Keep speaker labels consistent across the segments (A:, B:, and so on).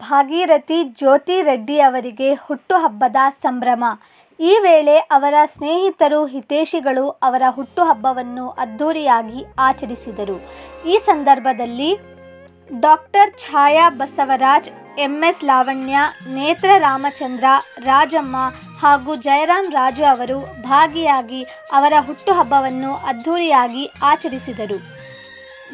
A: ಭಾಗೀರಥಿ ಜ್ಯೋತಿ ರೆಡ್ಡಿ ಅವರಿಗೆ ಹುಟ್ಟುಹಬ್ಬದ ಸಂಭ್ರಮ. ಈ ವೇಳೆ ಅವರ ಸ್ನೇಹಿತರು, ಹಿತೇಶಿಗಳು ಅವರ ಹುಟ್ಟುಹಬ್ಬವನ್ನು ಅದ್ಧೂರಿಯಾಗಿ ಆಚರಿಸಿದರು. ಈ ಸಂದರ್ಭದಲ್ಲಿ doctor Chhaya Basavaraj, M. S. Lavanya, Netra Ramachandra, Rajamma ಹಾಗೂ ಜಯರಾಮ್ ರಾಜು ಅವರು ಭಾಗಿಯಾಗಿ ಅವರ ಹುಟ್ಟುಹಬ್ಬವನ್ನು ಅದ್ಧೂರಿಯಾಗಿ ಆಚರಿಸಿದರು.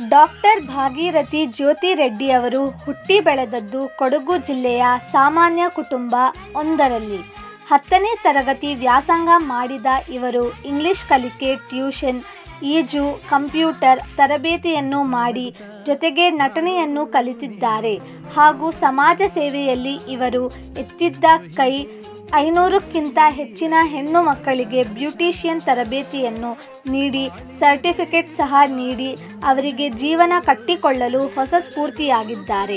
A: ಡಾ. ಭಾಗೀರಥಿ ಜ್ಯೋತಿ ರೆಡ್ಡಿ ಅವರು ಹುಟ್ಟಿ ಬೆಳೆದದ್ದು ಕೊಡಗು ಜಿಲ್ಲೆಯ ಸಾಮಾನ್ಯ ಕುಟುಂಬ ಒಂದರಲ್ಲಿ. ಹತ್ತನೇ ತರಗತಿ ವ್ಯಾಸಂಗ ಮಾಡಿದ ಇವರು ಇಂಗ್ಲಿಷ್ ಕಲಿಕೆ, ಟ್ಯೂಷನ್, ಈಜು, ಕಂಪ್ಯೂಟರ್ ತರಬೇತಿಯನ್ನು ಮಾಡಿ ಜೊತೆಗೆ ನಟನೆಯನ್ನು ಕಲಿತಿದ್ದಾರೆ ಹಾಗೂ ಸಮಾಜ ಸೇವೆಯಲ್ಲಿ ಇವರು ಎತ್ತಿದ್ದ ಕೈ. ಐನೂರಕ್ಕಿಂತ ಹೆಚ್ಚಿನ ಹೆಣ್ಣು ಮಕ್ಕಳಿಗೆ ಬ್ಯೂಟಿಷಿಯನ್ ತರಬೇತಿಯನ್ನು ನೀಡಿ, ಸರ್ಟಿಫಿಕೇಟ್ ಸಹ ನೀಡಿ, ಅವರಿಗೆ ಜೀವನ ಕಟ್ಟಿಕೊಳ್ಳಲು ಹೊಸ ಸ್ಫೂರ್ತಿಯಾಗಿದ್ದಾರೆ.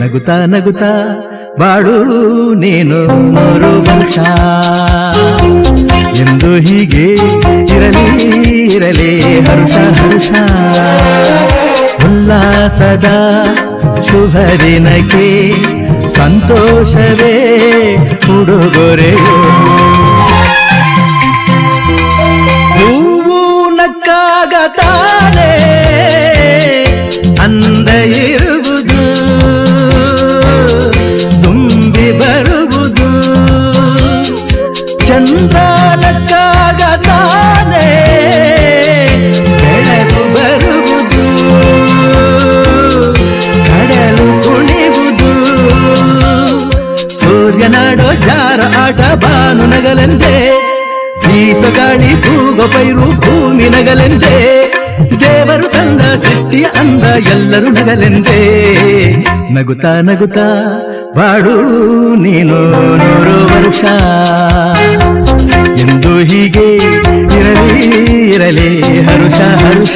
B: ನಗುತ್ತಾ ನಗುತ್ತಾ ಬಾಳು ನೀನು ಎಂದು ಹೀಗೆ ಇರಲಿ ಇರಲಿ ಹರ್ಷ ಹರ್ಷ ಉಲ್ಲಾಸದ ಶುಭ ಸಂತೋಷವೇ ಉಡುಗೊರೆಯು ಹೂವು ನಕ್ಕಾಗ ತಾನೇ ಅಂದ ಗಾಳಿ ಭೂಗಪೈರು ಪೈರು ಭೂಮಿ ನಗಲೆಂದೇ. ದೇವರು ತಂದ ಸೃಷ್ಟಿಯ ಅಂದ ಎಲ್ಲರೂ ನಗಲೆಂದೇ. ನಗುತ್ತಾ ನಗುತ್ತಾ ಬಾಡು ನೀನು ನೂರು ವರ್ಷ. ಎಂದು ಹೀಗೆ ಇರಲಿ ಇರಲಿ ಹರುಷ ಹರುಷ.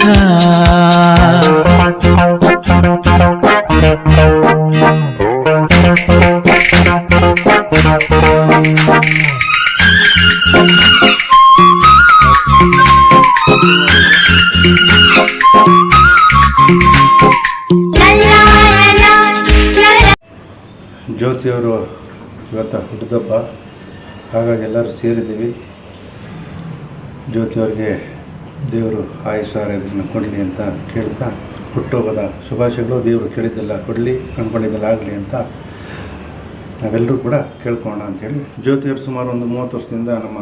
C: ಜ್ಯೋತಿಯವರು ಇವತ್ತು ಹುಟ್ಟಿದಬ್ಬ. ಹಾಗಾಗಿ ಎಲ್ಲರೂ ಸೇರಿದ್ದೀವಿ. ಜ್ಯೋತಿಯವರಿಗೆ ದೇವರು ಆಯುಷ್ ಆರೋಗ್ಯನ ಕೊಡಲಿ ಅಂತ ಕೇಳ್ತಾ ಹುಟ್ಟೋಗದ ಶುಭಾಶಯಗಳು ದೇವರು ಕೇಳಿದ್ದೆಲ್ಲ ಕೊಡಲಿ, ಅಂದ್ಕೊಂಡಿದ್ದೆಲ್ಲ ಆಗಲಿ ಅಂತ ನಾವೆಲ್ಲರೂ ಕೂಡ ಕೇಳ್ಕೊಳ್ಳೋಣ ಅಂಥೇಳಿ ಜ್ಯೋತಿಯವರು ಸುಮಾರು ಒಂದು ಮೂವತ್ತು ವರ್ಷದಿಂದ ನಮ್ಮ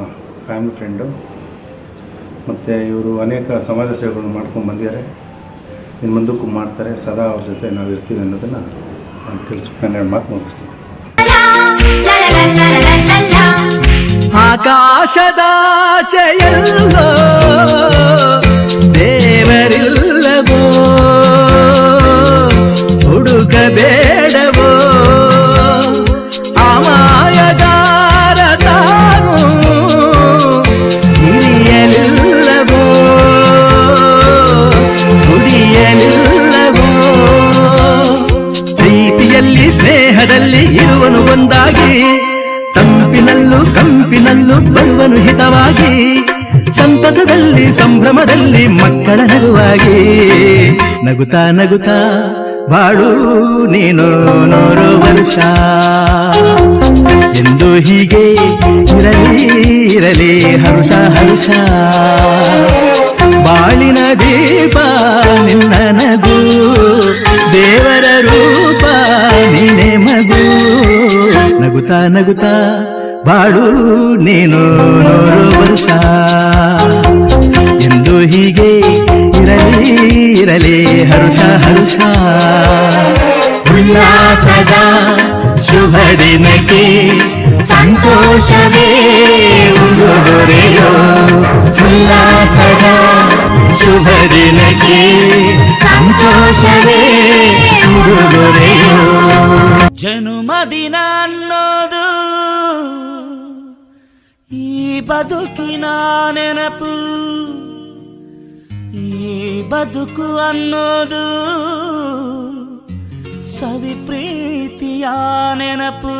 C: ಫ್ಯಾಮಿಲಿ ಫ್ರೆಂಡು ಮತ್ತು ಇವರು ಅನೇಕ ಸಮಾಜ ಸೇವೆಗಳನ್ನು ಮಾಡ್ಕೊಂಡು ಬಂದಿದ್ದಾರೆ. ಇನ್ನು ಮುಂದಕ್ಕೂ ಮಾಡ್ತಾರೆ. ಸದಾ ಅವ್ರ ಜೊತೆ ನಾವು ಇರ್ತೀವಿ ಅನ್ನೋದನ್ನು ನಾನು ತಿಳಿಸ್ ನಾನು ಎರಡು ಮಾತು ಮುಗಿಸ್ತೀನಿ
B: ಆಕಾಶದಾಚೆಯಲ್ಲೋ ದೇವರಿಲ್ಲವೋ ಹುಡುಕಬೇಡವೋ ಅಮಾಯಗಾರ ತಾನು ಹಿರಿಯಲಿಲ್ಲವೋ ದುಡಿಯಲಿಲ್ಲವೋ ಒಂದಾಗಿ, ತಂಪಿನಲ್ಲೂ ಕಂಪಿನಲ್ಲೂ ಬರುವನು ಹಿತವಾಗಿ, ಸಂತಸದಲ್ಲಿ, ಸಂಭ್ರಮದಲ್ಲಿ ಮಕ್ಕಳ ನಗುವಾಗಿ. ನಗುತ್ತಾ ನಗುತ್ತಾ ಬಾಳು ನೀನು ನೂರು ವರ್ಷ. ಎಂದು ಹೀಗೆ ಇರಲಿ ಇರಲಿ ಹರುಷ ಹರುಷ. ಬಾಳಿನ ದೀಪ ನಿನ್ನ ನಗು, ದೇವರ ರೂಪ ನೀನೆ ಮಗು. ನಗುತ್ತಾ ನಗುತ್ತಾ ಬಾಳು ನೀನು ನೂರು ವರ್ಷ. ಎಂದು ಹೀಗೆ ಇರಲಿ ಇರಲಿ ಹರುಷ ಹರುಷ. ಉಲ್ಲಾಸದ ಶುಭ ದಿನಕ್ಕೆ ಸಂತೋಷವೇ ಉಡುಗೊರೆಯೋ ಉಲ್ಲಾಸದ ಶುಭ ದಿನಕ್ಕೆ ಸಂತೋಷವೇ ಉಡುಗೊರೆಯೋ
D: ಜನುಮದಿನ ಅನ್ನೋದು ಈ ಬದುಕಿನ ನೆನಪು ಈ ಬದುಕು ಅನ್ನೋದು ಸವಿ ಪ್ರೀತಿಯ ನೆನಪು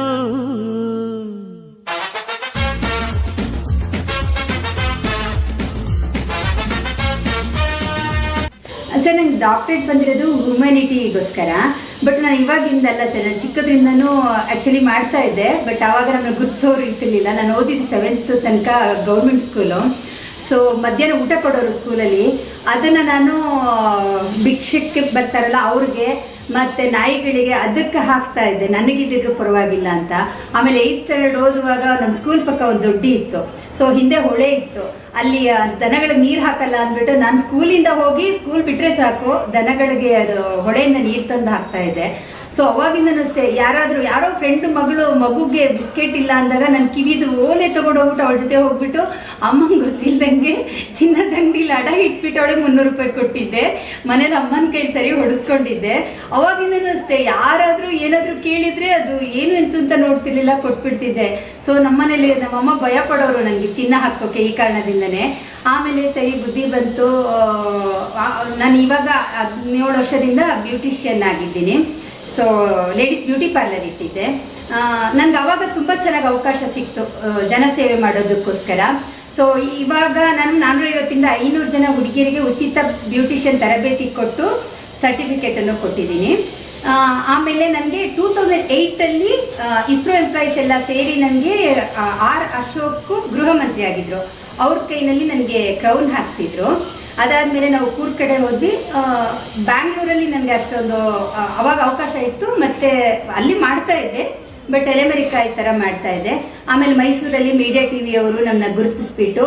E: ಸರ್, ನಂಗೆ ಡಾಕ್ಟ್ರೇಟ್ ಬಂದಿರೋದು ಹ್ಯುಮ್ಯಾನಿಟಿಗೋಸ್ಕರ ಬಟ್ ನಾನು ಇವಾಗಿಂದಲ್ಲ ಸರ್, ನಾನು ಚಿಕ್ಕದ್ರಿಂದನೂ ಆ್ಯಕ್ಚುಲಿ ಮಾಡ್ತಾ ಇದ್ದೆ. ಬಟ್ ಆವಾಗ ನಾನು ಗುರ್ಸೋರು ಇರ್ತಿರ್ಲಿಲ್ಲ. ನಾನು ಓದಿದ್ದು ಸೆವೆಂತ್ ತನಕ ಗೌರ್ಮೆಂಟ್ ಸ್ಕೂಲು ಸೊ ಮಧ್ಯಾಹ್ನ ಊಟ ಕೊಡೋರು ಸ್ಕೂಲಲ್ಲಿ ಅದನ್ನು ನಾನು ಭಿಕ್ಷಕ್ಕೆ ಬರ್ತಾರಲ್ಲ ಅವ್ರಿಗೆ ಮತ್ತು ನಾಯಿಗಳಿಗೆ ಅದಕ್ಕೆ ಹಾಕ್ತಾ ಇದ್ದೆ. ನನಗಿಲ್ಲಿದ್ರು ಪರವಾಗಿಲ್ಲ ಅಂತ. ಆಮೇಲೆ ಏತ್ ಸ್ಟ್ಯಾಂಡರ್ಡ್ ಓದುವಾಗ ನಮ್ಮ ಸ್ಕೂಲ್ ಪಕ್ಕ ಒಂದು ದೊಡ್ಡಿ ಇತ್ತು. ಸೊ ಹಿಂದೆ ಹೊಳೆ ಇತ್ತು. ಅಲ್ಲಿ ದನಗಳಿಗೆ ನೀರು ಹಾಕಲ್ಲ ಅಂದ್ಬಿಟ್ಟು ನಾನು ಸ್ಕೂಲಿಂದ ಹೋಗಿ ಸ್ಕೂಲ್ ಬಿಟ್ಟರೆ ಸಾಕು. ದನಗಳಿಗೆ ಅದು ಹೊಳೆಯಿಂದ ನೀರು ತಂದು ಹಾಕ್ತಾ ಇದ್ದೆ. ಸೊ ಅವಾಗಿಂದನೂ ಅಷ್ಟೇ, ಯಾರಾದರೂ ಯಾರೋ ಫ್ರೆಂಡ್ ಮಗಳು ಮಗುಗೆ ಬಿಸ್ಕೆಟ್ ಇಲ್ಲ ಅಂದಾಗ ನನ್ನ ಕಿವಿದು ಓಲೆ ತಗೊಂಡೋಗ್ಬಿಟ್ಟು ಅವಳ ಜೊತೆ ಹೋಗ್ಬಿಟ್ಟು, ಅಮ್ಮಂಗೆ ಗೊತ್ತಿಲ್ಲದಂಗೆ ಚಿನ್ನದ ಅಂಗಡಿಲಿ ಅಡ ಇಟ್ಬಿಟ್ಟು ಅವಳಿಗೆ ಮುನ್ನೂರು ರೂಪಾಯಿ ಕೊಟ್ಟಿದ್ದೆ. ಮನೇಲಿ ಅಮ್ಮನ ಕೈಲಿ ಸರಿ ಹೊಡೆಸ್ಕೊಂಡಿದ್ದೆ. ಅವಾಗಿಂದ ಅಷ್ಟೇ, ಯಾರಾದರೂ ಏನಾದರೂ ಕೇಳಿದರೆ ಅದು ಏನು ಅಂತ ನೋಡ್ತಿರ್ಲಿಲ್ಲ, ಕೊಟ್ಬಿಡ್ತಿದ್ದೆ. ಸೊ ನಮ್ಮನೇಲಿ ನಮ್ಮಮ್ಮ ಭಯ ಪಡೋರು ನನಗೆ ಚಿನ್ನ ಹಾಕೋಕೆ ಈ ಕಾರಣದಿಂದನೇ. ಆಮೇಲೆ ಸರಿ, ಬುದ್ಧಿ ಬಂತು ನಾನು ಇವಾಗ ಹದಿನೇಳು ವರ್ಷದಿಂದ ಬ್ಯೂಟಿಷಿಯನ್ ಆಗಿದ್ದೀನಿ. ಸೊ ಲೇಡೀಸ್ ಬ್ಯೂಟಿ ಪಾರ್ಲರ್ ಇಟ್ಟಿದ್ದೆ. ನನಗೆ ಅವಾಗ ತುಂಬ ಚೆನ್ನಾಗಿ ಅವಕಾಶ ಸಿಕ್ತು ಜನ ಜನಸೇವೆ ಮಾಡೋದಕ್ಕೋಸ್ಕರ. ಸೊ ಇವಾಗ ನಾನು ನಾನ್ನೂರೈವತ್ತಿಂದ ಐನೂರು ಜನ ಹುಡುಗಿಯರಿಗೆ ಉಚಿತ ಬ್ಯೂಟಿಷಿಯನ್ ತರಬೇತಿ ಕೊಟ್ಟು ಸರ್ಟಿಫಿಕೇಟನ್ನು ಕೊಟ್ಟಿದ್ದೀನಿ. ಆಮೇಲೆ ನನಗೆ ಟೂ ತೌಸಂಡ್ ಏಯ್ಟಲ್ಲಿ ಇಸ್ರೋ ಎಂಪ್ಲಾಯೀಸ್ ಎಲ್ಲ ಸೇರಿ ನನಗೆ ಆರ್ ಅಶೋಕ್ ಗೃಹ ಮಂತ್ರಿ ಆಗಿದ್ದರು ಅವ್ರ ಕೈನಲ್ಲಿ ನನಗೆ ಕ್ರೌನ್ ಹಾಕ್ಸಿದ್ರು. ಅದಾದಮೇಲೆ ನಾವು ಕೂರ್ ಕಡೆ ಹೋದ್ವಿ. ಬ್ಯಾಂಗ್ಳೂರಲ್ಲಿ ನನಗೆ ಅಷ್ಟೊಂದು ಅವಾಗ ಅವಕಾಶ ಇತ್ತು. ಮತ್ತು ಅಲ್ಲಿ ಮಾಡ್ತಾ ಇದ್ದೆ. ಬಟ್ ಎಲೆಮೆರಿಕಾ ಈ ಥರ ಮಾಡ್ತಾ ಇದ್ದೆ. ಆಮೇಲೆ ಮೈಸೂರಲ್ಲಿ ಮೀಡಿಯಾ ಟಿ ವಿಯವರು ನನ್ನ ಗುರುತಿಸ್ಬಿಟ್ಟು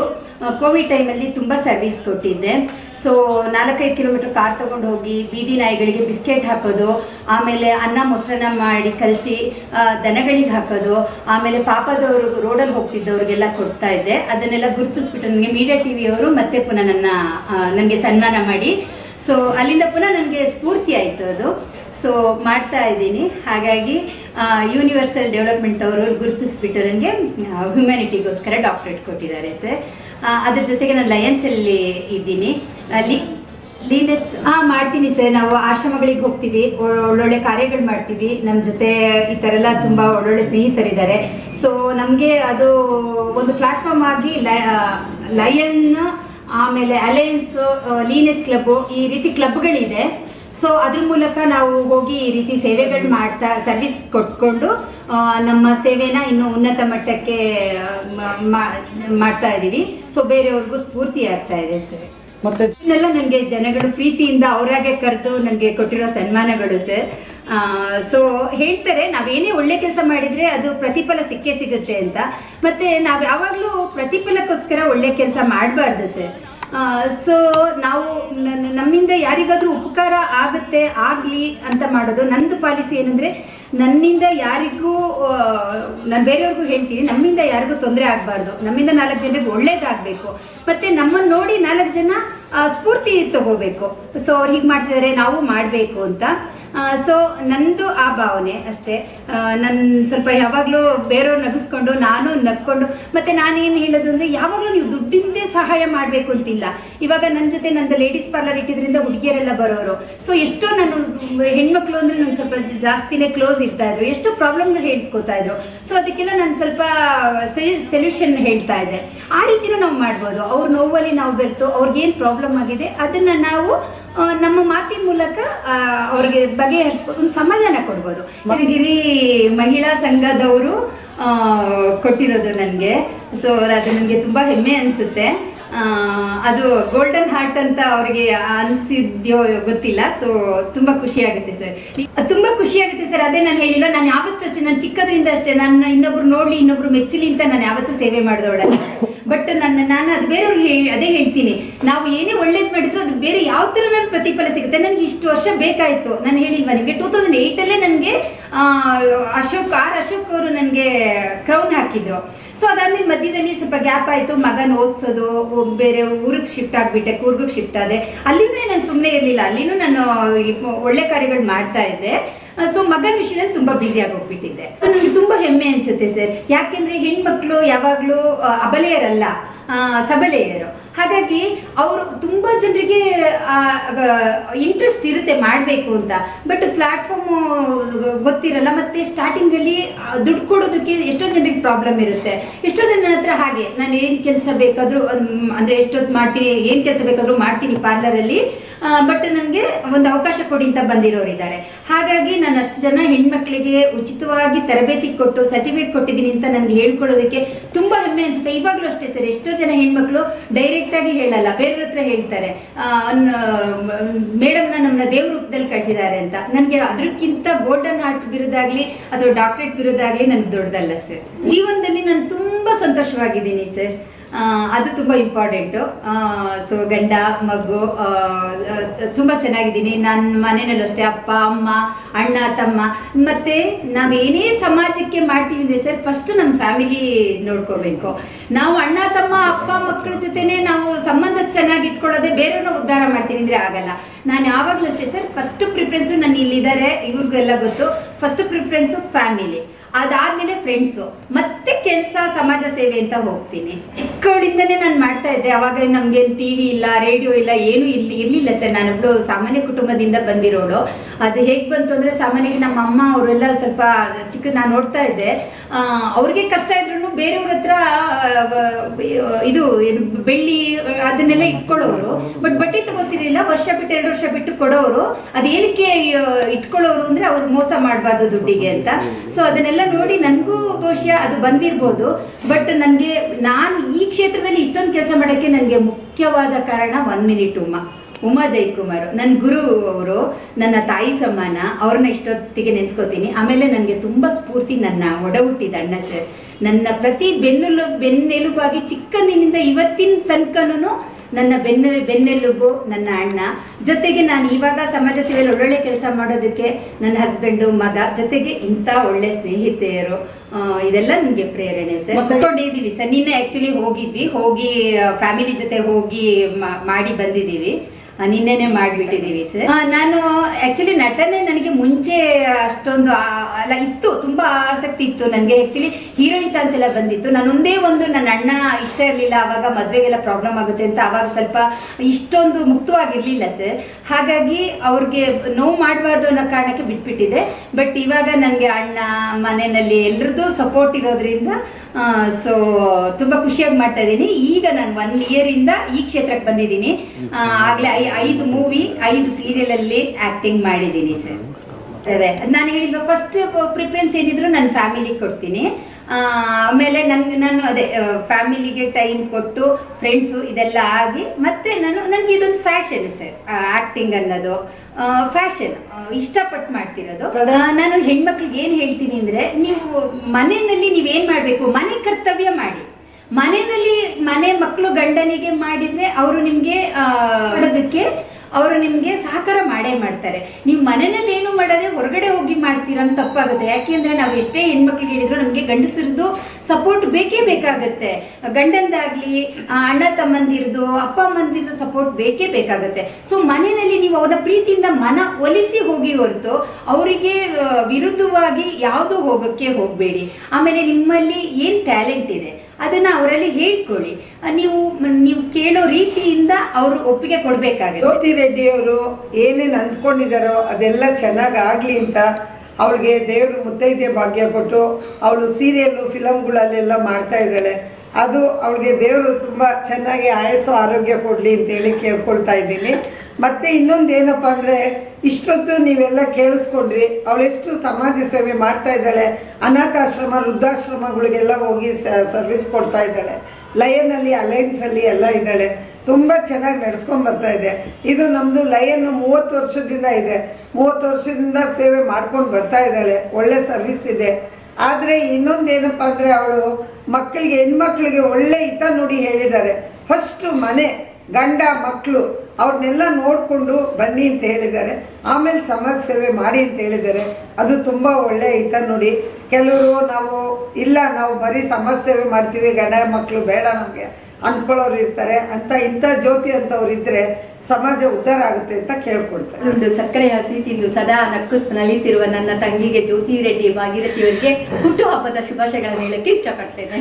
E: ಕೋವಿಡ್ ಟೈಮಲ್ಲಿ ತುಂಬ ಸರ್ವಿಸ್ ಕೊಟ್ಟಿದ್ದೆ. ಸೊ ನಾಲ್ಕೈದು ಕಿಲೋಮೀಟ್ರ್ ಕಾರ್ ತೊಗೊಂಡು ಹೋಗಿ, ಬೀದಿ ನಾಯಿಗಳಿಗೆ ಬಿಸ್ಕೆಟ್ ಹಾಕೋದು, ಆಮೇಲೆ ಅನ್ನ ಮೊಸರನ್ನ ಮಾಡಿ ಕಲಸಿ ದನಗಳಿಗೆ ಹಾಕೋದು, ಆಮೇಲೆ ಪಾಪದವರು ರೋಡಲ್ಲಿ ಹೋಗ್ತಿದ್ದವ್ರಿಗೆಲ್ಲ ಕೊಡ್ತಾ ಇದ್ದೆ. ಅದನ್ನೆಲ್ಲ ಗುರುತಿಸ್ಬಿಟ್ಟು ನನಗೆ ಮೀಡಿಯಾ ಟಿ ವಿಯವರು ಮತ್ತೆ ಪುನಃ ನನ್ನ ನನಗೆ ಸನ್ಮಾನ ಮಾಡಿ. ಸೊ ಅಲ್ಲಿಂದ ಪುನಃ ನನಗೆ ಸ್ಫೂರ್ತಿ ಆಯಿತು ಅದು. ಸೊ ಮಾಡ್ತಾ ಇದ್ದೀನಿ. ಹಾಗಾಗಿ ಯೂನಿವರ್ಸಲ್ ಡೆವಲಪ್ಮೆಂಟ್ ಅವರು ಗುರುತಿಸ್ಬಿಟ್ಟು ನನಗೆ ಹ್ಯುಮ್ಯಾನಿಟಿಗೋಸ್ಕರ ಡಾಕ್ಟ್ರೇಟ್ ಕೊಟ್ಟಿದ್ದಾರೆ ಸರ್ ಅದ್ರ ಜೊತೆಗೆ ನಾನು ಲಯನ್ಸಲ್ಲಿ ಇದ್ದೀನಿ. ಅಲ್ಲಿ ಲೀನೆಸ್ ಹಾಂ ಮಾಡ್ತೀನಿ ಸರ್. ನಾವು ಆಶ್ರಮಗಳಿಗೆ ಹೋಗ್ತೀವಿ. ಒಳ್ಳೊಳ್ಳೆ ಕಾರ್ಯಗಳು ಮಾಡ್ತೀವಿ. ನಮ್ಮ ಜೊತೆ ಈ ಥರ ಎಲ್ಲ ತುಂಬ ಒಳ್ಳೊಳ್ಳೆ ಸ್ನೇಹಿತರಿದ್ದಾರೆ. ಸೊ ನಮಗೆ ಅದು ಒಂದು ಪ್ಲಾಟ್ಫಾರ್ಮ್ ಆಗಿ ಲಯನ್ ಆಮೇಲೆ ಅಲಯನ್ಸ್ ಲೀನೆಸ್ ಕ್ಲಬ್ಬು ಈ ರೀತಿ ಕ್ಲಬ್ಗಳಿದೆ ಸೊ ಅದ್ರ ಮೂಲಕ ನಾವು ಹೋಗಿ ಈ ರೀತಿ ಸೇವೆಗಳು ಮಾಡ್ತಾ ಸರ್ವಿಸ್ ಕೊಟ್ಕೊಂಡು ನಮ್ಮ ಸೇವೆನ ಇನ್ನು ಉನ್ನತ ಮಟ್ಟಕ್ಕೆ ಮಾಡ್ತಾ ಇದ್ದೀವಿ. ಸೊ ಬೇರೆಯವ್ರಿಗೂ ಸ್ಫೂರ್ತಿ ಆಗ್ತಾ ಇದೆ ಸರ್.
C: ಮತ್ತೆ
E: ಇದನ್ನೆಲ್ಲ ನನಗೆ ಜನಗಳು ಪ್ರೀತಿಯಿಂದ ಅವರಾಗೆ ಕರೆದು ನನಗೆ ಕೊಟ್ಟಿರೋ ಸನ್ಮಾನಗಳು ಸರ್. ಸೊ ಹೇಳ್ತಾರೆ ನಾವೇನೇ ಒಳ್ಳೆ ಕೆಲಸ ಮಾಡಿದರೆ ಅದು ಪ್ರತಿಫಲ ಸಿಕ್ಕೇ ಸಿಗುತ್ತೆ ಅಂತ. ಮತ್ತೆ ನಾವು ಯಾವಾಗಲೂ ಪ್ರತಿಫಲಕ್ಕೋಸ್ಕರ ಒಳ್ಳೆ ಕೆಲಸ ಮಾಡಬಾರ್ದು ಸರ್. ಸೊ ನಾವು ನಮ್ಮಿಂದ ಯಾರಿಗಾದರೂ ಉಪಕಾರ ಆಗುತ್ತೆ, ಆಗಲಿ ಅಂತ ಮಾಡೋದು ನಂದು ಪಾಲಿಸಿ ಏನಂದರೆ ನನ್ನಿಂದ ಯಾರಿಗೂ ನಾನು ಬೇರೆಯವ್ರಿಗೂ ಹೇಳ್ತೀನಿ, ನಮ್ಮಿಂದ ಯಾರಿಗೂ ತೊಂದರೆ ಆಗಬಾರ್ದು. ನಮ್ಮಿಂದ ನಾಲ್ಕು ಜನರಿಗೆ ಒಳ್ಳೇದಾಗಬೇಕು. ಮತ್ತು ನಮ್ಮನ್ನು ನೋಡಿ ನಾಲ್ಕು ಜನ ಸ್ಫೂರ್ತಿ ತಗೋಬೇಕು. ಸೊ ಅವ್ರು ಹೀಗೆ ಮಾಡ್ತಿದ್ದಾರೆ ನಾವು ಮಾಡಬೇಕು ಅಂತ. ಸೊ ನಂದು ಆ ಭಾವನೆ ಅಷ್ಟೇ. ನನ್ನ ಸ್ವಲ್ಪ ಯಾವಾಗಲೂ ಬೇರೆಯವ್ರು ನಗಿಸ್ಕೊಂಡು, ನಾನು ನಗ್ಕೊಂಡು, ಮತ್ತು ನಾನೇನು ಹೇಳೋದು ಅಂದರೆ ಯಾವಾಗಲೂ ನೀವು ದುಡ್ಡಿಂದೇ ಸಹಾಯ ಮಾಡಬೇಕು ಅಂತಿಲ್ಲ. ಇವಾಗ ನನ್ನ ಜೊತೆ ನಂದು ಲೇಡೀಸ್ ಪಾರ್ಲರ್ ಇಟ್ಟಿದ್ರಿಂದ ಹುಡುಗಿಯರೆಲ್ಲ ಬರೋರು. ಸೊ ಎಷ್ಟೋ ನಾನು ಹೆಣ್ಮಕ್ಳು ಅಂದರೆ ನಂಗೆ ಸ್ವಲ್ಪ ಜಾಸ್ತಿನೇ ಕ್ಲೋಸ್ ಇರ್ತಾ ಇದ್ರು. ಎಷ್ಟೋ ಪ್ರಾಬ್ಲಮ್ಗಳು ಹೇಳ್ಕೋತಾ ಇದ್ರು. ಸೊ ಅದಕ್ಕೆಲ್ಲ ನಾನು ಸ್ವಲ್ಪ ಸೊಲ್ಯೂಷನ್ ಹೇಳ್ತಾ ಇದ್ದೆ. ಆ ರೀತಿನೂ ನಾವು ಮಾಡ್ಬೋದು. ಅವ್ರ ನೋವಲ್ಲಿ ನಾವು ಬೆರೆತು, ಅವ್ರಿಗೇನು ಪ್ರಾಬ್ಲಮ್ ಆಗಿದೆ, ಅದನ್ನು ನಾವು ನಮ್ಮ ಮಾತಿನ ಮೂಲಕ ಅವ್ರಿಗೆ ಬಗೆಹರಿಸ್ಬೋದು ಒಂದು ಸಮಾಧಾನ ಕೊಡ್ಬೋದು. ಹಿರಿಗಿರಿ ಮಹಿಳಾ ಸಂಘದವರು ಕೊಟ್ಟಿರೋದು ನನಗೆ. ಸೊ ಅದು ನನಗೆ ತುಂಬ ಹೆಮ್ಮೆ ಅನಿಸುತ್ತೆ. ಅದು ಗೋಲ್ಡನ್ ಹಾರ್ಟ್ ಅಂತ ಅವರಿಗೆ ಅನಿಸಿದ್ಯೋ ಗೊತ್ತಿಲ್ಲ. ಸೊ ತುಂಬ ಖುಷಿ ಆಗುತ್ತೆ ಸರ್. ತುಂಬ ಖುಷಿ ಆಗುತ್ತೆ ಸರ್ ಅದೇ ನಾನು ಹೇಳಿಲ್ಲ ನಾನು ಯಾವತ್ತೂ ಅಷ್ಟೇ ನಾನು ಚಿಕ್ಕದ್ರಿಂದ ಅಷ್ಟೇ ನಾನು ಇನ್ನೊಬ್ರು ನೋಡಲಿ ಇನ್ನೊಬ್ರು ಮೆಚ್ಚಲಿ ಅಂತ ನಾನು ಯಾವತ್ತೂ ಸೇವೆ ಮಾಡಿದವಳಲ್ಲ. ಬಟ್ ನನ್ನ, ನಾನು ಅದು ಬೇರೆಯವ್ರಿಗೆ ಹೇಳಿ ಅದೇ ಹೇಳ್ತೀನಿ. ನಾವು ಏನೇ ಒಳ್ಳೇದು ಮಾಡಿದ್ರು ಅದು ಬೇರೆ ಯಾವ ಥರ ನನ್ನ ಪ್ರತಿಫಲ ಸಿಗುತ್ತೆ? ನನಗೆ ಇಷ್ಟು ವರ್ಷ ಬೇಕಾಯಿತು. ನಾನು ಹೇಳಿಲ್ವಾ ನಿಮಗೆ? ಟೂ ತೌಸಂಡ್ ಏಯ್ಟಲ್ಲೇ ನನಗೆ ಅಶೋಕ್, ಆರ್ ಅಶೋಕ್ ಅವರು ನನಗೆ ಕ್ರೌನ್ ಹಾಕಿದ್ರು. ಸೊ ಅದಾದ್ಮೇಲೆ ಮಧ್ಯದಲ್ಲಿ ಸ್ವಲ್ಪ ಗ್ಯಾಪ್ ಆಯಿತು. ಮಗನ ಓದಿಸೋದು ಬೇರೆ ಊರಿಗೆ ಶಿಫ್ಟ್ ಆಗಿಬಿಟ್ಟೆ, ಕೂರ್ಗಿಗೆ ಶಿಫ್ಟ್ ಆದೆ. ಅಲ್ಲಿನೂ ನಾನು ಸುಮ್ಮನೆ ಇರಲಿಲ್ಲ. ಅಲ್ಲಿನೂ ನಾನು ಒಳ್ಳೆ ಕಾರ್ಯಗಳು ಮಾಡ್ತಾ ಇದ್ದೆ. ಸೊ ಮಗನ ವಿಷಯದಲ್ಲಿ ತುಂಬಾ ಬ್ಯುಸಿ ಆಗಿ ಹೋಗ್ಬಿಟ್ಟಿದ್ದೆ. ನನಗೆ ತುಂಬಾ ಹೆಮ್ಮೆ ಅನ್ಸುತ್ತೆ ಸರ್. ಯಾಕೆಂದ್ರೆ ಹೆಣ್ಮಕ್ಳು ಯಾವಾಗಲೂ ಅಬಲೆಯರಲ್ಲ ಸಬಲೆಯರು. ಹಾಗಾಗಿ ಅವರು ತುಂಬ ಜನರಿಗೆ ಇಂಟ್ರೆಸ್ಟ್ ಇರುತ್ತೆ ಮಾಡಬೇಕು ಅಂತ. ಬಟ್ ಪ್ಲಾಟ್ಫಾರ್ಮ್ ಗೊತ್ತಿರಲ್ಲ, ಮತ್ತೆ ಸ್ಟಾರ್ಟಿಂಗಲ್ಲಿ ದುಡ್ಡು ಕೊಡೋದಕ್ಕೆ ಎಷ್ಟೋ ಜನರಿಗೆ ಪ್ರಾಬ್ಲಮ್ ಇರುತ್ತೆ. ಎಷ್ಟೋ ಜನ ಹತ್ರ ಹಾಗೆ, ನಾನು ಏನು ಕೆಲಸ ಬೇಕಾದರೂ ಅಂದರೆ ಎಷ್ಟೊತ್ತು ಮಾಡ್ತೀನಿ, ಏನು ಕೆಲಸ ಬೇಕಾದರೂ ಮಾಡ್ತೀನಿ ಪಾರ್ಲರಲ್ಲಿ ಬಟ್ ನನಗೆ ಒಂದು ಅವಕಾಶ ಕೊಡಿ ಅಂತ ಬಂದಿರೋರು ಇದ್ದಾರೆ. ಹಾಗಾಗಿ ನಾನು ಅಷ್ಟು ಜನ ಹೆಣ್ಮಕ್ಳಿಗೆ ಉಚಿತವಾಗಿ ತರಬೇತಿ ಕೊಟ್ಟು ಸರ್ಟಿಫಿಕೇಟ್ ಕೊಟ್ಟಿದ್ದೀನಿ ಅಂತ ನನಗೆ ಹೇಳ್ಕೊಳ್ಳೋದಕ್ಕೆ ತುಂಬ ಹೆಮ್ಮೆ ಅನಿಸುತ್ತೆ. ಇವಾಗಲೂ ಅಷ್ಟೇ ಸರ್, ಎಷ್ಟೋ ಜನ ಹೆಣ್ಮಕ್ಳು ಡೈರೆಕ್ಟ್ ಆಗಿ ಹೇಳಲ್ಲ, ಬೇರೆಯವ್ರ ಹತ್ರ ಹೇಳ್ತಾರೆ. ಮೇಡಮ್ನ ನಮ್ಮನ್ನ ದೇವ್ರ ರೂಪದಲ್ಲಿ ಕಳಿಸಿದ್ದಾರೆ ಅಂತ. ನನಗೆ ಅದಕ್ಕಿಂತ ಗೋಲ್ಡನ್ ಹಾರ್ಟ್ ಬಿರುದಾಗ್ಲಿ ಅಥವಾ ಡಾಕ್ಟರೇಟ್ ಬಿರುದಾಗ್ಲಿ ನನಗೆ ದೊಡ್ಡದಲ್ಲ ಸರ್. ಜೀವನದಲ್ಲಿ ನಾನು ತುಂಬಾ ಸಂತೋಷವಾಗಿದ್ದೀನಿ ಸರ್. ಅದು ತುಂಬ ಇಂಪಾರ್ಟೆಂಟು ಸೊ ಗಂಡ, ಮಗು ತುಂಬ ಚೆನ್ನಾಗಿದ್ದೀನಿ. ನನ್ನ ಮನೆಯಲ್ಲೂ ಅಷ್ಟೇ, ಅಪ್ಪ, ಅಮ್ಮ, ಅಣ್ಣ, ತಮ್ಮ. ಮತ್ತೆ ನಾವೇನೇ ಸಮಾಜಕ್ಕೆ ಮಾಡ್ತೀವಿ ಅಂದರೆ ಸರ್ ಫಸ್ಟ್ ನಮ್ಮ ಫ್ಯಾಮಿಲಿ ನೋಡ್ಕೋಬೇಕು. ನಾವು ಅಣ್ಣ, ತಮ್ಮ, ಅಪ್ಪ, ಮಕ್ಕಳ ಜೊತೆನೆ ನಾವು ಸಂಬಂಧ ಚೆನ್ನಾಗಿ ಇಟ್ಕೊಳ್ಳೋದೇ ಬೇರೆಯವ್ರನ್ನ ಉದ್ಧಾರ ಮಾಡ್ತೀನಿ ಅಂದರೆ ಆಗಲ್ಲ. ನಾನು ಯಾವಾಗಲೂ ಅಷ್ಟೇ ಸರ್ ಫಸ್ಟ್ ಪ್ರಿಫರೆನ್ಸು ನಾನು ಇಲ್ಲಿದ್ದಾರೆ, ಇವ್ರಿಗೆಲ್ಲ ಗೊತ್ತು. ಫಸ್ಟ್ ಪ್ರಿಫರೆನ್ಸು ಫ್ಯಾಮಿಲಿ ಅದಾದ್ಮೇಲೆ ಫ್ರೆಂಡ್ಸು ಮತ್ತೆ ಕೆಲಸ, ಸಮಾಜ ಸೇವೆ ಅಂತ ಹೋಗ್ತೀನಿ. ಚಿಕ್ಕವಳಿಂದನೇ ನಾನು ಮಾಡ್ತಾ ಇದ್ದೆ. ಅವಾಗ ನಮ್ಗೆ ಟಿ ವಿ ಇಲ್ಲ ರೇಡಿಯೋ ಇಲ್ಲ, ಏನು ಇಲ್ಲಿ ಇರಲಿಲ್ಲ ಸರ್. ನಾನೊಬ್ಳು ಸಾಮಾನ್ಯ ಕುಟುಂಬದಿಂದ ಬಂದಿರೋಳು. ಅದು ಹೇಗೆ ಬಂತು ಅಂದರೆ ಸಾಮಾನ್ಯವಾಗಿ ನಮ್ಮ ಅಮ್ಮ ಅವರೆಲ್ಲ ಸ್ವಲ್ಪ ಚಿಕ್ಕ, ನಾನು ನೋಡ್ತಾ ಇದ್ದೆ. ಅವ್ರಿಗೆ ಕಷ್ಟ ಬೇರೆಯವ್ರ ಹತ್ರ ಇದು ಬೆಳ್ಳಿ, ಅದನ್ನೆಲ್ಲ ಇಟ್ಕೊಳ್ಳೋರು. ಬಟ್ ಬಟ್ಟೆ ತಗೋತಿರ್ಲಿಲ್ಲ ವರ್ಷ ಬಿಟ್ಟು, ಎರಡು ವರ್ಷ ಬಿಟ್ಟು ಕೊಡೋರು. ಅದೇನಕ್ಕೆ ಇಟ್ಕೊಳ್ಳೋರು ಅಂದ್ರೆ ಅವ್ರು ಮೋಸ ಮಾಡಬಾರ್ದು ದುಡ್ಡಿಗೆ ಅಂತ. ಸೊ ಅದನ್ನೆಲ್ಲ ನೋಡಿ ನನಗೂ ಬಹುಶಃ ಅದು ಬಂದಿರ್ಬೋದು. ಬಟ್ ನನಗೆ, ನಾನು ಈ ಕ್ಷೇತ್ರದಲ್ಲಿ ಇಷ್ಟೊಂದು ಕೆಲಸ ಮಾಡೋಕ್ಕೆ ನನಗೆ ಮುಖ್ಯವಾದ ಕಾರಣ ಒನ್ ಮಿನಿಟ್ ಉಮ್ಮ ಉಮಾ ಜಯಕುಮಾರ್ ನನ್ನ ಗುರು ಅವರು, ನನ್ನ ತಾಯಿ ಸಮಾನ ಅವ್ರನ್ನ ಇಷ್ಟೊತ್ತಿಗೆ ನೆನೆಸ್ಕೋತೀನಿ. ಆಮೇಲೆ ನನಗೆ ತುಂಬ ಸ್ಫೂರ್ತಿ ನನ್ನ ಒಡ ಹುಟ್ಟಿದ ಅಣ್ಣ ಸರ್. ನನ್ನ ಪ್ರತಿ ಬೆನ್ನೆಲು ಬೆನ್ನೆಲುಬಾಗಿ ಚಿಕ್ಕಂದಿನಿಂದ ಇವತ್ತಿನ ತನಕನೂ ನನ್ನ ಬೆನ್ನ ಬೆನ್ನೆಲುಬು ನನ್ನ ಅಣ್ಣ. ಜೊತೆಗೆ ನಾನು ಇವಾಗ ಸಮಾಜ ಸೇವೆಯಲ್ಲಿ ಒಳ್ಳೊಳ್ಳೆ ಕೆಲಸ ಮಾಡೋದಕ್ಕೆ ನನ್ನ ಹಸ್ಬೆಂಡು ಮಗ ಜೊತೆಗೆ ಇಂಥ ಒಳ್ಳೆ ಸ್ನೇಹಿತೆಯರು. ಇದೆಲ್ಲ ನಿಮಗೆ ಪ್ರೇರಣೆ ಸರ್. ಕೊಂಡಿದ್ದೀವಿ ಸರ್. ನಿನ್ನೆ ಆ್ಯಕ್ಚುಲಿ ಹೋಗಿದ್ವಿ. ಹೋಗಿ ಫ್ಯಾಮಿಲಿ ಜೊತೆ ಹೋಗಿ ಮಾಡಿ ಬಂದಿದ್ದೀವಿ. ನಿನ್ನೆನೆ ಮಾಡಿಬಿಟ್ಟಿದ್ದೀವಿ ಸರ್. ನಾನು ಆ್ಯಕ್ಚುಲಿ ನಟನೆ ನನಗೆ ಮುಂಚೆ ಅಷ್ಟೊಂದು ಅಲ್ಲ, ಇತ್ತು, ತುಂಬ ಆಸಕ್ತಿ ಇತ್ತು ನನಗೆ. ಆ್ಯಕ್ಚುಲಿ ಹೀರೋಯಿನ್ ಚಾನ್ಸ್ ಎಲ್ಲ ಬಂದಿತ್ತು. ನಾನು ಒಂದೇ ಒಂದು ನನ್ನ ಅಣ್ಣ ಇಷ್ಟ ಇರಲಿಲ್ಲ, ಅವಾಗ ಮದುವೆಗೆಲ್ಲ ಪ್ರಾಬ್ಲಮ್ ಆಗುತ್ತೆ ಅಂತ ಅವಾಗ ಸ್ವಲ್ಪ ಇಷ್ಟೊಂದು ಮುಕ್ತವಾಗಿರಲಿಲ್ಲ ಸರ್. ಹಾಗಾಗಿ ಅವ್ರಿಗೆ ನೋವು ಮಾಡಬಾರ್ದು ಅನ್ನೋ ಕಾರಣಕ್ಕೆ ಬಿಟ್ಬಿಟ್ಟಿದೆ ಬಟ್ ಇವಾಗ ನನಗೆ ಅಣ್ಣ ಮನೆಯಲ್ಲಿ ಎಲ್ರದ್ದು ಸಪೋರ್ಟ್ ಇರೋದ್ರಿಂದ ಸೊ ತುಂಬಾ ಖುಷಿಯಾಗಿ ಮಾಡ್ತಾ ಇದ್ದೀನಿ. ಈಗ ನಾನು ಒನ್ ಇಂದ ಈ ಕ್ಷೇತ್ರಕ್ಕೆ ಬಂದಿದ್ದೀನಿ. ಆಗ್ಲೇ ಐ, ಐದು ಮೂವಿ ಐದು ಸೀರಿಯಲಲ್ಲಿ ಆಕ್ಟಿಂಗ್ ಮಾಡಿದ್ದೀನಿ ಸರ್ ಅದೇ, ನಾನು ಹೇಳಿದ ಫಸ್ಟ್ ಪ್ರಿಫರೆನ್ಸ್ ಏನಿದ್ರು ನನ್ನ ಫ್ಯಾಮಿಲಿ ಕೊಡ್ತೀನಿ. ಆಮೇಲೆ ನನ್ಗೆ ನಾನು ಅದೇ ಫ್ಯಾಮಿಲಿಗೆ ಟೈಮ್ ಕೊಟ್ಟು ಫ್ರೆಂಡ್ಸು ಇದೆಲ್ಲ ಆಗಿ ಮತ್ತೆ ನಾನು, ನನಗೆ ಇದೊಂದು ಫ್ಯಾಷನ್ ಸರ್ ಆ್ಯಕ್ಟಿಂಗ್ ಅನ್ನೋದು. ಫ್ಯಾಷನ್ ಇಷ್ಟಪಟ್ಟು ಮಾಡ್ತಿರೋದು. ನಾನು ಹೆಣ್ಮಕ್ಳಿಗೆ ಏನು ಹೇಳ್ತೀನಿ ಅಂದರೆ ನೀವು ಮನೆಯಲ್ಲಿ ನೀವೇನು ಮಾಡಬೇಕು? ಮನೆ ಕರ್ತವ್ಯ ಮಾಡಿ. ಮನೆಯಲ್ಲಿ ಮನೆ ಮಕ್ಕಳು ಗಂಡನಿಗೆ ಮಾಡಿದ್ರೆ ಅವರು ನಿಮಗೆ ಅದಕ್ಕೆ ಅವರು ನಿಮಗೆ ಸಹಕಾರ ಮಾಡೇ ಮಾಡ್ತಾರೆ. ನೀವು ಮನೆಯಲ್ಲಿ ಏನು ಮಾಡೋದೇ ಹೊರಗಡೆ ಹೋಗಿ ಮಾಡ್ತೀರ ಅಂತ ತಪ್ಪಾಗುತ್ತೆ. ಯಾಕೆಂದ್ರೆ ನಾವು ಎಷ್ಟೇ ಹೆಣ್ಮಕ್ಳಿಗೆ ಹೇಳಿದ್ರು ನಮಗೆ ಗಂಡಸರದ್ದು ಸಪೋರ್ಟ್ ಬೇಕೇ ಬೇಕಾಗುತ್ತೆ. ಗಂಡಂದಾಗ್ಲಿ ಅಣ್ಣ ತಮ್ಮಂದಿರದು, ಅಪ್ಪ ಅಮ್ಮಂದಿರದು ಸಪೋರ್ಟ್ ಬೇಕೇ ಬೇಕಾಗುತ್ತೆ. ಸೊ ಮನೆಯಲ್ಲಿ ನೀವು ಅವರ ಪ್ರೀತಿಯಿಂದ ಮನ ಒಲಿಸಿ ಹೋಗಿ ಹೊರತು ಅವರಿಗೆ ವಿರುದ್ಧವಾಗಿ ಯಾವುದು ಹೋಗೋಕ್ಕೆ ಹೋಗಬೇಡಿ. ಆಮೇಲೆ ನಿಮ್ಮಲ್ಲಿ ಏನು ಟ್ಯಾಲೆಂಟ್ ಇದೆ, ಅದನ್ನ ಅವರಲ್ಲಿ ಹೇಳ್ಕೊಳ್ಳಿ. ನೀವು ನೀವು ಕೇಳೋ ರೀತಿಯಿಂದ ಅವರು ಒಪ್ಪಿಗೆ ಕೊಡಬೇಕಾಗುತ್ತೆ.
F: ಜ್ಯೋತಿ ರೆಡ್ಡಿ ಅವರು ಏನೇನು ಅಂದ್ಕೊಂಡಿದ್ದಾರೋ ಅದೆಲ್ಲ ಚೆನ್ನಾಗಿ ಆಗಲಿ ಅಂತ ಅವಳಿಗೆ ದೇವರು ಮುತ್ತೈದೆ ಭಾಗ್ಯ ಕೊಟ್ಟು ಅವಳು ಸೀರಿಯಲ್ಲು ಫಿಲಮ್ಗಳಲ್ಲೆಲ್ಲ ಮಾಡ್ತಾ ಇದ್ದಾಳೆ. ಅದು ಅವಳಿಗೆ ದೇವರು ತುಂಬ ಚೆನ್ನಾಗಿ ಆಯಸ್ಸು, ಆರೋಗ್ಯ ಕೊಡಲಿ ಅಂತೇಳಿ ಕೇಳ್ಕೊಳ್ತಾ ಇದ್ದೀನಿ. ಮತ್ತು ಇನ್ನೊಂದು ಏನಪ್ಪ ಅಂದರೆ, ಇಷ್ಟೊತ್ತು ನೀವೆಲ್ಲ ಕೇಳಿಸ್ಕೊಂಡ್ರಿ ಅವಳೆಷ್ಟು ಸಮಾಜ ಸೇವೆ ಮಾಡ್ತಾ ಇದ್ದಾಳೆ. ಅನಾಥಾಶ್ರಮ, ವೃದ್ಧಾಶ್ರಮಗಳಿಗೆಲ್ಲ ಹೋಗಿ ಸರ್ವಿಸ್ ಕೊಡ್ತಾ ಇದ್ದಾಳೆ. ಲಯನಲ್ಲಿ ಅಲೈನ್ಸಲ್ಲಿ ಎಲ್ಲ ಇದ್ದಾಳೆ. ತುಂಬ ಚೆನ್ನಾಗಿ ನಡೆಸ್ಕೊಂಡು ಬರ್ತಾ ಇದೆ. ಇದು ನಮ್ಮದು ಲಯನ್ ಮೂವತ್ತು ವರ್ಷದಿಂದ ಇದೆ. ಮೂವತ್ತು ವರ್ಷದಿಂದ ಸೇವೆ ಮಾಡ್ಕೊಂಡು ಬರ್ತಾ ಇದ್ದಾಳೆ. ಒಳ್ಳೆ ಸರ್ವಿಸ್ ಇದೆ. ಆದರೆ ಇನ್ನೊಂದೇನಪ್ಪ ಅಂದರೆ ಅವಳು ಮಕ್ಕಳಿಗೆ, ಹೆಣ್ಮಕ್ಳಿಗೆ ಒಳ್ಳೆ ಹಿತ ನುಡಿ ಹೇಳಿದ್ದಾರೆ. ಫಸ್ಟು ಮನೆ, ಗಂಡ ಮಕ್ಕಳು ಅವ್ರನ್ನೆಲ್ಲ ನೋಡಿಕೊಂಡು ಬನ್ನಿ ಅಂತ ಹೇಳಿದ್ದಾರೆ. ಆಮೇಲೆ ಸಮಾಜ ಸೇವೆ ಮಾಡಿ ಅಂತ ಹೇಳಿದ್ದಾರೆ. ಅದು ತುಂಬ ಒಳ್ಳೆ ಹಿತ ನುಡಿ. ಕೆಲವರು ನಾವು, ಇಲ್ಲ, ನಾವು ಬರೀ ಸಮಾಜ ಸೇವೆ ಮಾಡ್ತೀವಿ, ಗಂಡ ಮಕ್ಕಳು ಬೇಡ ನಮಗೆ. ಅಂದ್ಕೊಳ್ಳೋರು ಇರ್ತಾರೆ ಅಂತ ಇಂಥ ಜ್ಯೋತಿ ಅಂತವ್ರು ಇದ್ರೆ ಸಮಾಜ ಉದ್ಧಾರ ಆಗುತ್ತೆ ಅಂತ ಕೇಳ್ಕೊಳ್ತಾರೆ.
E: ಒಂದು ಸಕ್ಕರೆ ಹಸಿ ತಿಂದು ಸದಾ ನಕ್ಕು ನಲಿತಿರುವ ನನ್ನ ತಂಗಿಗೆ ಜ್ಯೋತಿ ರೆಡ್ಡಿ ಹುಟ್ಟು ಹುಟ್ಟುಹಬ್ಬದ ಶುಭಾಶಯಗಳನ್ನು ಹೇಳಕ್ಕೆ ಇಷ್ಟಪಡ್ತೇನೆ.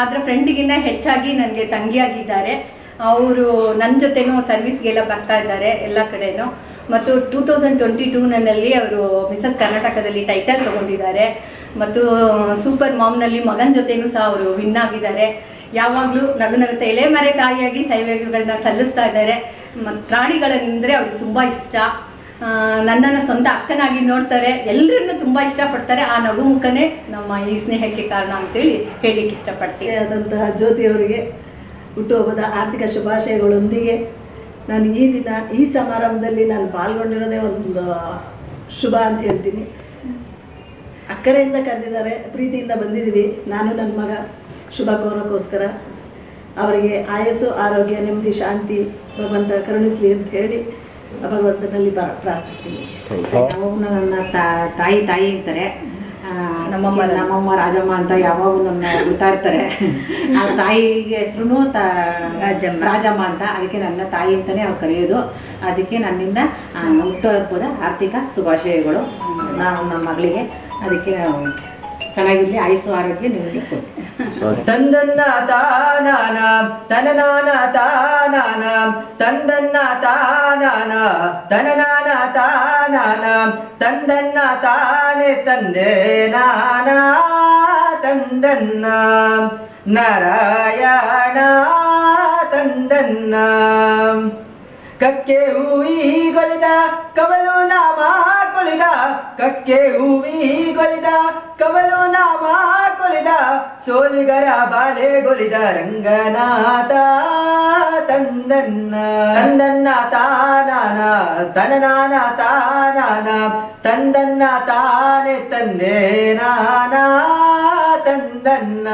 G: ಆದರೆ ಫ್ರೆಂಡಿಗಿಂತ ಹೆಚ್ಚಾಗಿ ನನಗೆ ತಂಗಿಯಾಗಿದ್ದಾರೆ. ಅವರು ನನ್ನ ಜೊತೆನೂ ಸರ್ವಿಸ್ಗೆಲ್ಲ ಬರ್ತಾ ಇದ್ದಾರೆ ಎಲ್ಲ ಕಡೆನೂ. ಮತ್ತು ಟೂ ತೌಸಂಡ್ ಟ್ವೆಂಟಿ ಟೂನಲ್ಲಿ ಅವರು ಮಿಸಸ್ ಕರ್ನಾಟಕದಲ್ಲಿ ಟೈಟಲ್ ತಗೊಂಡಿದ್ದಾರೆ. ಮತ್ತು ಸೂಪರ್ ಮಾಮ್ನಲ್ಲಿ ಮಗನ ಜೊತೆನೂ ಸಹ ಅವರು ವಿನ್ ಆಗಿದ್ದಾರೆ. ಯಾವಾಗಲೂ ನಗು ನಗುತ್ತ ಎಲೆ ಮರೆ ತಾಯಿಯಾಗಿ ಸೇವೆಗಳನ್ನ ಸಲ್ಲಿಸ್ತಾ ಇದ್ದಾರೆ. ಮತ್ತು ಪ್ರಾಣಿಗಳಂದರೆ ಅವ್ರಿಗೆ ತುಂಬ ಇಷ್ಟ. ನನ್ನನ್ನು ಸ್ವಂತ ಅಕ್ಕನಾಗಿ ನೋಡ್ತಾರೆ. ಎಲ್ಲರನ್ನು ತುಂಬ ಇಷ್ಟಪಡ್ತಾರೆ. ಆ ನಗು ಮುಖನೇ ನಮ್ಮ ಈ ಸ್ನೇಹಕ್ಕೆ ಕಾರಣ ಅಂತೇಳಿ ಹೇಳಲಿಕ್ಕೆ ಇಷ್ಟಪಡ್ತೀನಿ.
H: ಆದಂತಹ ಜ್ಯೋತಿಯವರಿಗೆ ಹುಟ್ಟುಹಬ್ಬದ ಆರ್ಥಿಕ ಶುಭಾಶಯಗಳೊಂದಿಗೆ ನಾನು ಈ ದಿನ, ಈ ಸಮಾರಂಭದಲ್ಲಿ ನಾನು ಪಾಲ್ಗೊಂಡಿರೋದೇ ಒಂದು ಶುಭ ಅಂತ ಹೇಳ್ತೀನಿ. ಅಕ್ಕರೆಯಿಂದ ಕರೆದಿದ್ದಾರೆ, ಪ್ರೀತಿಯಿಂದ ಬಂದಿದ್ದೀವಿ. ನಾನು, ನನ್ನ ಮಗ. ಶುಭ ಕೋರಕ್ಕೋಸ್ಕರ ಅವರಿಗೆ ಆಯಸ್ಸು ಆರೋಗ್ಯ ನೆಮ್ಮದಿ ಶಾಂತಿ ಭಗವಂತ ಕರುಣಿಸಲಿ ಅಂತ ಹೇಳಿ ಭಗವಂತನಲ್ಲಿ ಪ್ರಾ- ಪ್ರಾರ್ಥಿಸ್ತೀನಿ.
I: ನನ್ನ ತಾಯಿ ತಾಯಿ ಅಂತಾರೆ
G: ನಮ್ಮಮ್ಮ
I: ನಮ್ಮಮ್ಮ ರಾಜಮ್ಮ ಅಂತ ಯಾವಾಗ ನನ್ನ ಗೊತ್ತಾ ಇರ್ತಾರೆ. ಆ ತಾಯಿಗೆ ಹೆಸರು
G: ರಾಜಮ್ಮ.
I: ರಾಜಮ್ಮ ಅಂತ. ಅದಕ್ಕೆ ನನ್ನ ತಾಯಿ ಅಂತಾನೆ ಅವ್ರು ಕರೆಯೋದು. ಅದಕ್ಕೆ ನನ್ನಿಂದ ಹುಟ್ಟುಹಬ್ಬದ ಆರ್ಥಿಕ ಶುಭಾಶಯಗಳು. ನಾನು ನಮ್ಮ ಮಗಳಿಗೆ ಅದಕ್ಕೆ ಚೆನ್ನಾಗಿರಲಿ ಆಯುಸ್ಸು ಆರೋಗ್ಯ ನಿಮಗೆ ಕೊಡಿ
J: ತಂದನ್ನ ತಾನಾನ ತನನಾನ ತಾನಾನ ತಂದನ್ನ ತಾನಾನ ತನನಾನ ತಾನಾನ ತಂದನ್ನ ತಾನೆ ತಂದೆ ನಾನ ತಂದನ್ನ ನಾರಾಯಣ ತಂದನ್ನ ಕಕ್ಕೆ ಹೂವಿ ಗೊಲಿದ ಕವಲು ನಾಮ ಕೊಲಿದ ಕಕ್ಕೆ ಹೂವಿ ಗೊಲಿದ ಕವಲು ನಾಮ ಕೊಲಿದ ಸೋಲಿಗರ ಬಾಲೆ ಗೊಲಿದ ರಂಗನಾಥ ತಂದನ್ನ ತಂದನ್ನ ತಾನಾನ ತನನಾನ ತಾನಾನ ತಂದನ್ನ ತಾನೆ ತಂದೆ ನಾನ ತಂದನ್ನ